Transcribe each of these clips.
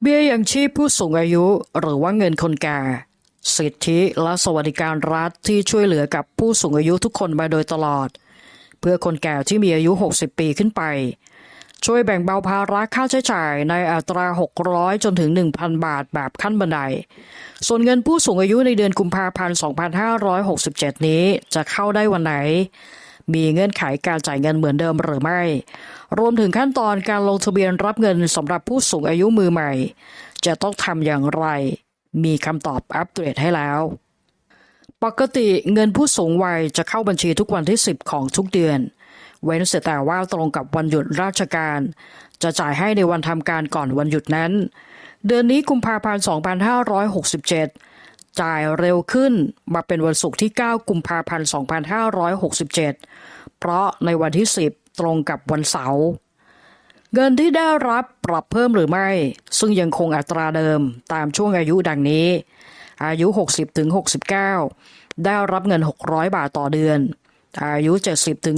เบี้ยยังชีพผู้สูงอายุหรือว่าเงินคนแก่ สิทธิและสวัสดิการรัฐที่ช่วยเหลือกับผู้สูงอายุทุกคนมาโดยตลอด เพื่อคนแก่ที่มีอายุ 60 ปีขึ้นไป ช่วยแบ่งเบาภาระค่าใช้จ่ายในอัตรา 600 จนถึง 1,000 บาทแบบขั้นบันได ส่วนเงินผู้สูงอายุในเดือนกุมภาพันธ์ 2567 นี้จะเข้าได้วันไหน มีเงื่อนไขการจ่ายเงินเหมือนเดิมหรือไม่ รวมถึงขั้นตอนการลงทะเบียนรับเงินสำหรับผู้สูงอายุมือใหม่ จะต้องทำอย่างไร มีคำตอบอัปเดตให้แล้ว ปกติเงินผู้สูงวัยจะเข้าบัญชีทุกวันที่ 10 ของทุกเดือน เว้นเสียแต่ว่าตรงกับวันหยุดราชการ จะจ่ายให้ในวันทำการก่อนวันหยุดนั้น เดือนนี้กุมภาพันธ์ 2567 จ่ายเร็วขึ้นมาเป็นวันศุกร์ที่ 9 กุมภาพันธ์ 2567 เพราะในวันที่ 10 ตรงกับวันเสาร์เงินที่ได้รับปรับเพิ่มหรือไม่ ซึ่งยังคงอัตราเดิมตามช่วงอายุดังนี้ อายุ 60ถึง69 ได้รับเงิน 600 บาทต่อเดือน อายุ 70ถึง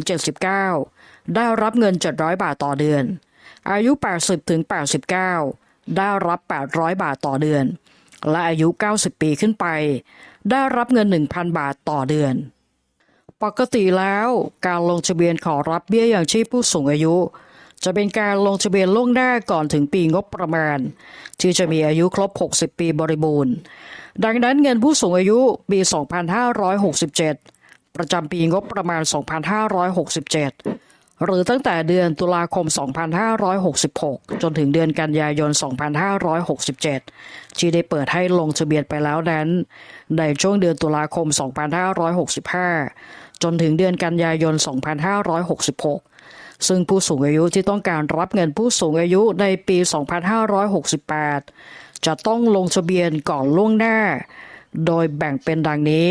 79 ได้รับเงิน 700 บาทต่อเดือน อายุ 80ถึง89 ได้รับ 800 บาทต่อเดือน และอายุ 90 ปีขึ้นไป ได้รับเงิน 1,000 บาทต่อเดือน ปกติแล้วการลงทะเบียนขอรับเบี้ยอย่างชีพผู้สูงอายุ จะเป็นการลงทะเบียนล่วงหน้าก่อนถึงปีงบประมาณ ที่จะมีอายุครบ 60 ปีบริบูรณ์ ดังนั้นเงินผู้สูงอายุปี 2567 ประจำปีงบประมาณ 2567 หรือตั้งแต่เดือนตุลาคม 2566 จนถึงเดือนกันยายน 2567 ที่ได้เปิดให้ลงทะเบียนไปแล้วนั้น ในช่วงเดือนตุลาคม 2565 จนถึงเดือนกันยายน 2566 ซึ่งผู้สูงอายุที่ต้องการรับเงินผู้สูงอายุในปี 2568 จะต้องลงทะเบียนก่อนล่วงหน้า โดยแบ่งเป็นดังนี้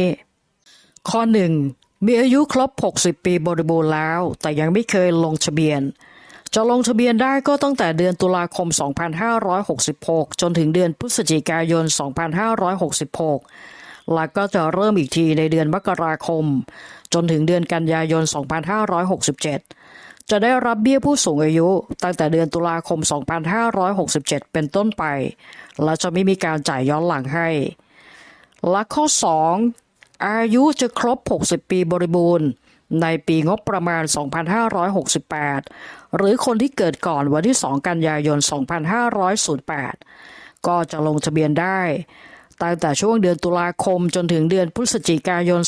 ข้อ 1. มีอายุครบ 60 ปีบริบูรณ์แล้ว แต่ยังไม่เคยลงทะเบียน จะลงทะเบียนได้ก็ตั้งแต่เดือนตุลาคม 2566 จนถึงเดือนพฤศจิกายน 2566 และก็จะเริ่มอีกทีในเดือนมกราคม จนถึงเดือนกันยายน 2567 จะได้รับเบี้ยผู้สูงอายุ ตั้งแต่เดือนตุลาคม 2567 เป็นต้นไป และจะไม่มีการจ่ายย้อนหลังให้และข้อ 2 อายุจะครบ 60 ปีบริบูรณ์ ในปีงบประมาณ 2568 หรือคนที่เกิดก่อนวันที่ 2 กันยายน 2508 ก็จะลงทะเบียนได้ ตั้งแต่ช่วงเดือนตุลาคมจนถึงเดือนพฤศจิกายน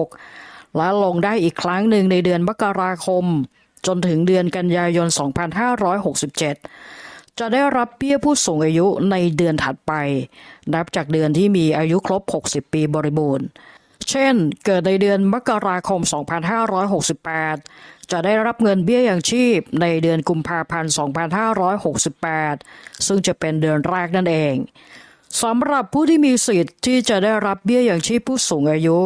2566 และลงได้อีกครั้งหนึ่งในเดือนมกราคม จนถึงเดือนกันยายน 2567 จะได้รับเบี้ยผู้สูงอายุในเดือนถัดไป นับจากเดือนที่มีอายุครบ 60 ปีบริบูรณ์ เช่น เกิดในเดือนมกราคม 2568 จะได้รับเงินเบี้ยอย่างชีพในเดือนกุมภาพันธ์ 2568 ซึ่งจะเป็นเดือนแรกนั่นเองสำหรับผู้ที่มีสิทธิ์ที่จะได้รับเบี้ยอย่างชีพผู้สูงอายุ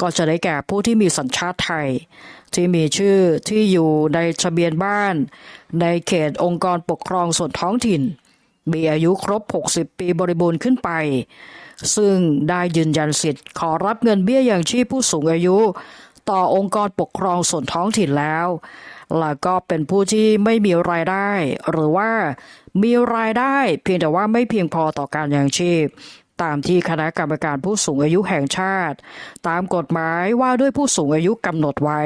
ก็จะได้แก่ผู้ที่มีสัญชาติไทย ที่มีชื่อที่อยู่ในทะเบียนบ้าน ในเขตองค์กรปกครองส่วนท้องถิ่น มีอายุครบ 60 ปีบริบูรณ์ขึ้นไป ซึ่งได้ยืนยันสิทธิ์ขอรับเงินเบี้ยอย่างชีพผู้สูงอายุ ต่อองค์กรปกครองส่วนท้องถิ่นแล้วและก็เป็นผู้ที่ไม่มีรายได้ หรือว่ามีรายได้เพียงแต่ว่าไม่เพียงพอต่อการยังชีพ ตามที่คณะกรรมการผู้สูงอายุแห่งชาติ ตามกฎหมายว่าด้วยผู้สูงอายุกำหนดไว้